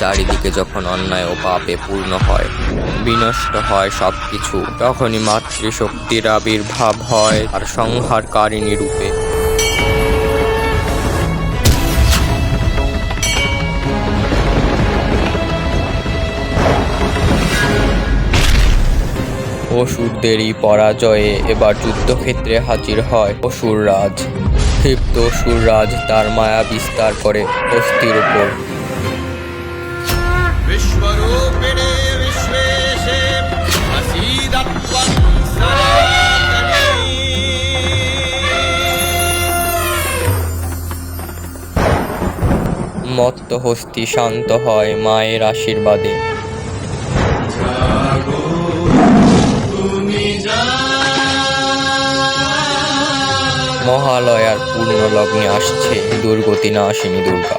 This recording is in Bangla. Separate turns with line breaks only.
চারিদিকে যখন অন্যায় ও পাপে পূর্ণ হয়, বিনষ্ট হয় সবকিছু, তখনই মাতৃশক্তির আবির্ভাব হয় আর সংহারকারিণী রূপে। অসুরদেরই পরাজয়ে এবার যুদ্ধক্ষেত্রে হাজির হয় অসুররাজ। ক্ষিপ্ত অসুররাজ তার মায়া বিস্তার করে অস্থির উপর।
विश्वरूपिणे विश्वेशे असीदत्वं सनातनी
মত্ত হস্তি শান্ত হয় মায়ের আশীর্বাদে মহালয়ার পূর্ণ লগ্নে আসছে দুর্গতি না আসেনি দুর্গা